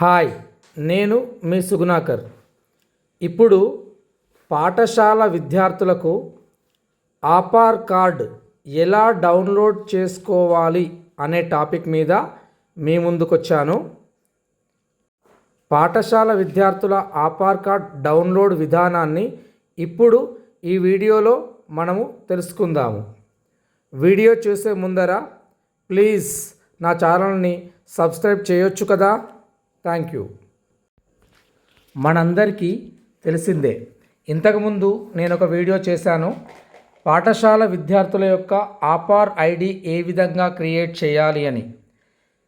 Hi నేను మీ సుగుణాకర్. ఇప్పుడు పాఠశాల విద్యార్థులకు ఆపార్ కార్డ్ ఎలా డౌన్లోడ్ చేసుకోవాలి అనే టాపిక్ మీద మీ ముందుకొచ్చాను. పాఠశాల విద్యార్థుల ఆపార్ కార్డ్ డౌన్లోడ్ విధానాన్ని ఇప్పుడు ఈ వీడియోలో మనము తెలుసుకుందాము. వీడియో చూసే ముందర ప్లీజ్ నా ఛానల్ని సబ్స్క్రైబ్ చేయొచ్చు కదా? థ్యాంక్ యూ మనందరికీ తెలిసిందే. ఇంతకుముందు నేను ఒక వీడియో చేశాను. పాఠశాల విద్యార్థుల యొక్క ఆపార్ ఐడి ఏ విధంగా క్రియేట్ చేయాలి అని.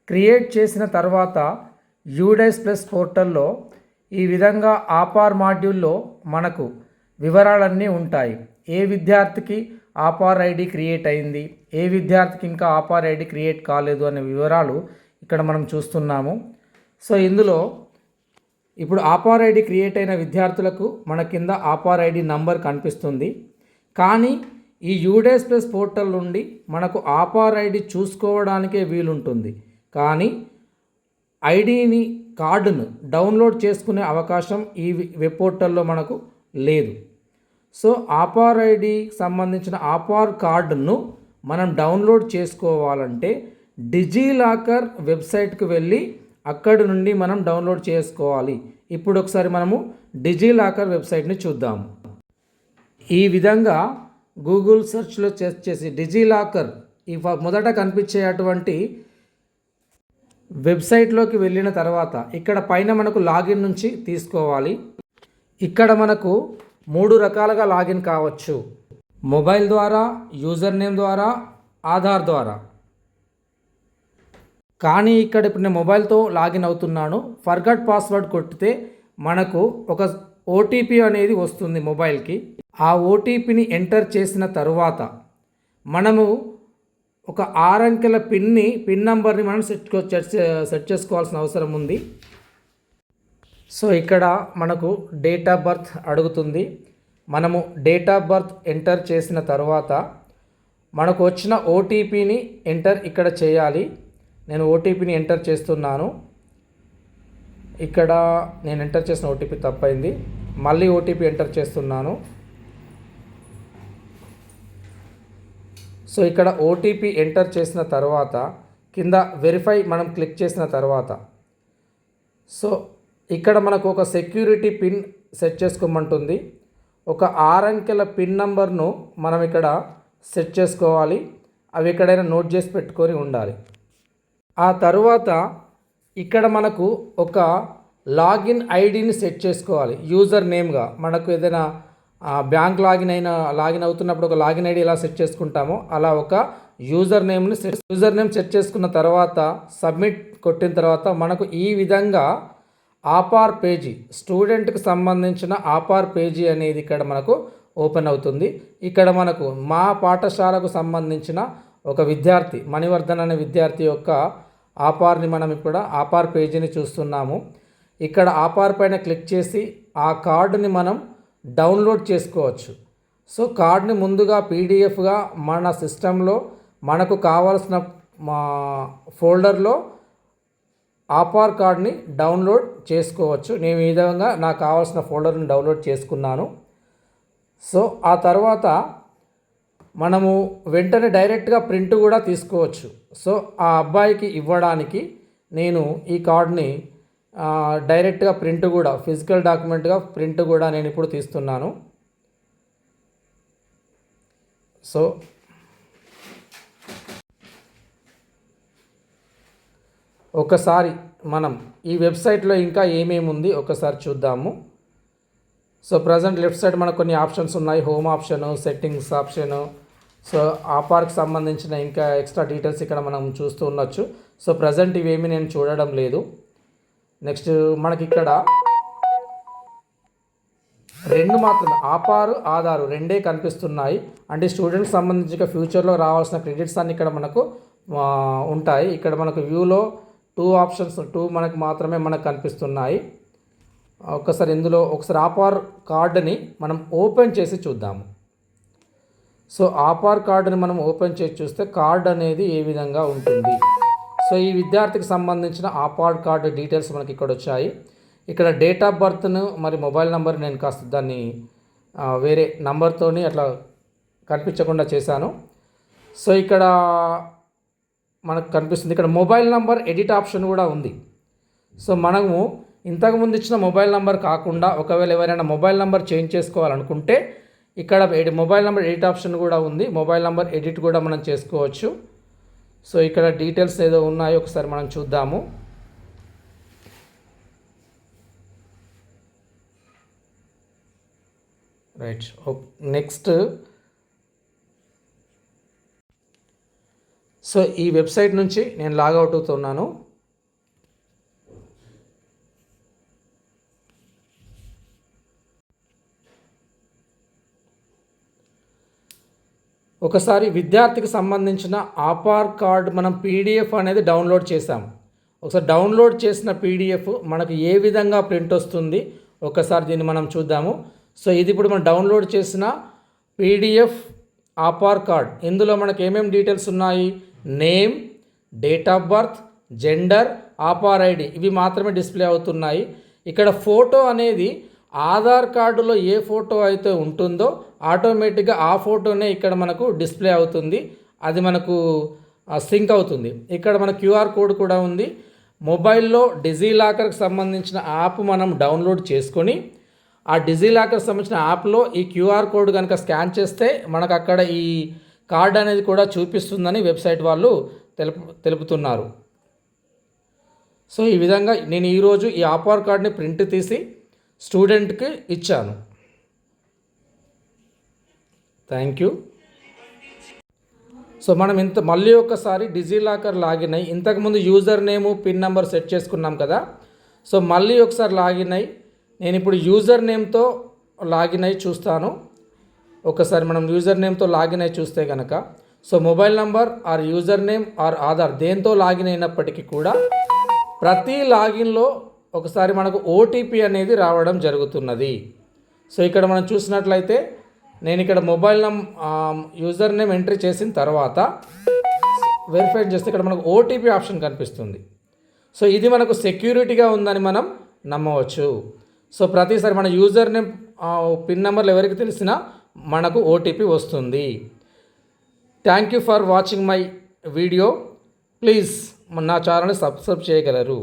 క్రియేట్ చేసిన తర్వాత యూడైస్ ప్లస్ పోర్టల్లో ఈ విధంగా ఆపార్ మాడ్యూల్లో మనకు వివరాలన్నీ ఉంటాయి. ఏ విద్యార్థికి ఆపార్ ఐడి క్రియేట్ అయింది? ఏ విద్యార్థికి ఇంకా ఆపార్ ఐడి క్రియేట్ కాలేదు అనే వివరాలు ఇక్కడ మనం చూస్తున్నాము. సో ఇందులో ఇప్పుడు ఆపార్ ఐడి క్రియేట్ అయిన విద్యార్థులకు మన కింద ఆపార్ ఐడి నంబర్ కనిపిస్తుంది. కానీ ఈ యూడేస్ ప్లస్ పోర్టల్ నుండి మనకు ఆపార్ ఐడి చూసుకోవడానికే వీలుంటుంది. కానీ ఐడిని కార్డును డౌన్లోడ్ చేసుకునే అవకాశం ఈ వెబ్ పోర్టల్లో మనకు లేదు. సో ఆపార్ ఐడికి సంబంధించిన ఆపార్ కార్డును మనం డౌన్లోడ్ చేసుకోవాలంటే డిజిలాకర్ వెబ్సైట్కి వెళ్ళి అక్కడి నుండి మనం డౌన్లోడ్ చేసుకోవాలి. ఇప్పుడు ఒకసారి మనము డిజిలాకర్ వెబ్సైట్ని చూద్దాము ఈ విధంగా గూగుల్ సెర్చ్లో చేసి డిజిలాకర్ ఈ ఫ- మొదట కనిపించే అటువంటి వెబ్సైట్లోకి వెళ్ళిన తర్వాత ఇక్కడ పైన మనకు లాగిన్ నుంచి తీసుకోవాలి. ఇక్కడ మనకు మూడు రకాలుగా లాగిన్ కావచ్చు. మొబైల్ ద్వారా యూజర్ నేమ్ ద్వారా ఆధార్ ద్వారా. కానీ ఇక్కడ ఇప్పుడు నేను మొబైల్తో లాగిన్ అవుతున్నాను. ఫర్గట్ పాస్వర్డ్ కొట్టితే మనకు ఒక ఓటీపీ అనేది వస్తుంది మొబైల్కి. ఆ ఓటీపీని ఎంటర్ చేసిన తరువాత మనము ఒక ఆరంకెల పిన్ని పిన్ నంబర్ని మనం సెట్ సెట్ సెట్ చేసుకోవాల్సిన అవసరం ఉంది. సో ఇక్కడ మనకు డేట్ ఆఫ్ బర్త్ అడుగుతుంది. మనము డేట్ ఆఫ్ బర్త్ ఎంటర్ చేసిన తర్వాత మనకు వచ్చిన ఓటీపీని ఎంటర్ ఇక్కడ చేయాలి. నేను ఓటీపీని ఎంటర్ చేస్తున్నాను. ఇక్కడ నేను ఎంటర్ చేసిన ఓటీపీ తప్పైంది. మళ్ళీ ఓటీపీ ఎంటర్ చేస్తున్నాను. సో ఇక్కడ ఓటీపీ ఎంటర్ చేసిన తర్వాత కింద వెరిఫై మనం క్లిక్ చేసిన తర్వాత. సో ఇక్కడ మనకు ఒక సెక్యూరిటీ పిన్ సెట్ చేసుకోమంటుంది. ఒక ఆరంకెల పిన్ నంబర్ను మనం ఇక్కడ సెట్ చేసుకోవాలి. అవి ఎక్కడైనా నోట్ చేసి పెట్టుకొని ఉండాలి. ఆ తరువాత ఇక్కడ మనకు ఒక లాగిన్ ఐడిని సెట్ చేసుకోవాలి యూజర్ నేమ్గా. మనకు ఏదైనా బ్యాంక్ లాగిన్ అయిన లాగిన్ అవుతున్నప్పుడు ఒక లాగిన్ ఐడి ఎలా సెట్ చేసుకుంటామో అలా ఒక యూజర్ నేమ్ని సెట్ యూజర్ నేమ్ సెట్ చేసుకున్న తర్వాత సబ్మిట్ కొట్టిన తర్వాత మనకు ఈ విధంగా ఆపార్ పేజీ స్టూడెంట్కి సంబంధించిన ఆపార్ పేజీ అనేది ఇక్కడ మనకు ఓపెన్ అవుతుంది. ఇక్కడ మనకు మా పాఠశాలకు సంబంధించిన ఒక విద్యార్థి మణివర్ధన్ అనే విద్యార్థి యొక్క ఆపార్ని మనం ఇక్కడ ఆపార్ పేజీని చూస్తున్నాము. ఇక్కడ ఆపార్ పైన క్లిక్ చేసి ఆ కార్డుని మనం డౌన్లోడ్ చేసుకోవచ్చు. సో కార్డ్ని ముందుగా పీడిఎఫ్గా మన సిస్టంలో మనకు కావాల్సిన మా ఫోల్డర్లో ఆపార్ కార్డ్ని డౌన్లోడ్ చేసుకోవచ్చు. నేను ఈ విధంగా నాకు కావాల్సిన ఫోల్డర్ని డౌన్లోడ్ చేసుకున్నాను. సో ఆ తర్వాత మనము వెంటనే డైరెక్ట్గా ప్రింట్ కూడా తీసుకోవచ్చు. సో ఆ అబ్బాయికి ఇవ్వడానికి నేను ఈ కార్డ్ని డైరెక్ట్గా ప్రింట్ కూడా ఫిజికల్ డాక్యుమెంట్గా ప్రింట్ కూడా నేను ఇప్పుడు తీస్తున్నాను. సో ఒకసారి మనం ఈ వెబ్సైట్లో ఇంకా ఏమేమి ఉంది ఒకసారి చూద్దాము. సో ప్రజెంట్ లెఫ్ట్ సైడ్ మనకు కొన్ని ఆప్షన్స్ ఉన్నాయి. Home option settings option so ఆ పార్క్ సంబంధించిన ఇంకా ఎక్స్ట్రా డీటెయిల్స్ ఇక్కడ మనం చూస్తూ ఉండొచ్చు. సో ప్రజెంట్ ఇవేమి నేను చూడడం లేదు. నెక్స్ట్ మనకి ఇక్కడ రెండు మాత్రమే. ఆపారు ఆధారు రెండే కనిపిస్తున్నాయి. అంటే స్టూడెంట్స్ సంబంధించి ఫ్యూచర్లో రావాల్సిన క్రెడిట్స్ అన్ని ఇక్కడ మనకు ఉంటాయి. ఇక్కడ మనకు వ్యూలో టూ ఆప్షన్స్ టూ మనకు మాత్రమే మనకు కనిపిస్తున్నాయి. ఒకసారి ఇందులో ఒకసారి ఆపార్ కార్డుని మనం ఓపెన్ చేసి చూద్దాము. సో ఆపార్ కార్డుని మనం ఓపెన్ చేసి చూస్తే కార్డ్ అనేది ఏ విధంగా ఉంటుంది. సో ఈ విద్యార్థికి సంబంధించిన ఆపార్ కార్డు డీటెయిల్స్ మనకి ఇక్కడ వచ్చాయి. ఇక్కడ డేట్ ఆఫ్ బర్త్ను మరి మొబైల్ నెంబర్ నేను కాస్త దాన్ని వేరే నంబర్తోని అట్లా కనిపించకుండా చేశాను. సో ఇక్కడ మనకు కనిపిస్తుంది. ఇక్కడ మొబైల్ నంబర్ ఎడిట్ ఆప్షన్ కూడా ఉంది. సో మనము ఇంతకుముందు ఇచ్చిన మొబైల్ నంబర్ కాకుండా ఒకవేళ ఎవరైనా మొబైల్ నంబర్ చేంజ్ చేసుకోవాలనుకుంటే ఇక్కడ ఎడి- మొబైల్ నెంబర్ ఎడిట్ ఆప్షన్ కూడా ఉంది. మొబైల్ నెంబర్ ఎడిట్ కూడా మనం చేసుకోవచ్చు. సో ఇక్కడ డీటెయిల్స్ ఏదో ఉన్నాయో ఒకసారి మనం చూద్దాము. రైట్. నెక్స్ట్. సో ఈ వెబ్సైట్ నుంచి నేను లాగౌట్ అవుతున్నాను. ఒకసారి విద్యార్థికి సంబంధించిన ఆపార్ కార్డ్ మనం పీడిఎఫ్ అనేది డౌన్లోడ్ చేసాం ఒకసారి డౌన్లోడ్ చేసిన పీడిఎఫ్ మనకు ఏ విధంగా ప్రింట్ వస్తుంది ఒకసారి దీన్ని మనం చూద్దాము. సో ఇది ఇప్పుడు మనం డౌన్లోడ్ చేసిన పీడిఎఫ్ ఆపార్ కార్డ్. ఇందులో మనకు ఏమేమి డీటెయిల్స్ ఉన్నాయి? Name date of birth gender APAAR ID ఇవి మాత్రమే డిస్ప్లే అవుతున్నాయి. ఇక్కడ ఫోటో అనేది ఆధార్ కార్డులో ఏ ఫోటో అయితే ఉంటుందో ఆటోమేటిక్గా ఆ ఫోటోనే ఇక్కడ మనకు డిస్ప్లే అవుతుంది. అది మనకు సింక్ అవుతుంది. ఇక్కడ మన క్యూఆర్ కోడ్ కూడా ఉంది. మొబైల్లో డిజీలాకర్కి సంబంధించిన యాప్ మనం డౌన్లోడ్ చేసుకొని ఆ డిజీలాకర్కి సంబంధించిన యాప్లో ఈ క్యూఆర్ కోడ్ కనుక స్కాన్ చేస్తే మనకు అక్కడ ఈ కార్డ్ అనేది కూడా చూపిస్తుందని వెబ్సైట్ వాళ్ళు తెలుపు తెలుపుతున్నారు. సో ఈ విధంగా నేను ఈరోజు ఈ ఆపార్ కార్డ్ని ప్రింట్ తీసి స్టూడెంట్కి ఇచ్చాను. థ్యాంక్ యూ సో మనం ఇంత మళ్ళీ ఒకసారి డిజిలాకర్ లాగిన్ అయ్యి ఇంతకుముందు user name pin number set చేసుకున్నాం కదా. సో మళ్ళీ ఒకసారి లాగిన్ అయ్యి నేను ఇప్పుడు యూజర్ నేమ్తో లాగిన్ అయ్యి చూస్తాను. ఒకసారి మనం యూజర్ నేమ్తో లాగిన్ అయ్యి చూస్తే కనుక so mobile number or user name or Aadhaar దేంతో లాగిన్ అయినప్పటికీ కూడా ప్రతి లాగిన్లో ఒకసారి మనకు ఓటీపీ అనేది రావడం జరుగుతున్నది. సో ఇక్కడ మనం చూసినట్లయితే నేను ఇక్కడ మొబైల్ నం యూజర్ నేమ్ ఎంట్రీ చేసిన తర్వాత వెరిఫై చేస్తే ఇక్కడ మనకు ఓటీపీ ఆప్షన్ కనిపిస్తుంది. సో ఇది మనకు సెక్యూరిటీగా ఉందని మనం నమ్మవచ్చు. సో ప్రతిసారి మన యూజర్ నేమ్ పిన్ నెంబర్లు ఎవరికి తెలిసినా మనకు ఓటీపీ వస్తుంది. Thank you for watching my video please నా ఛానల్ని సబ్స్క్రైబ్ చేయగలరు.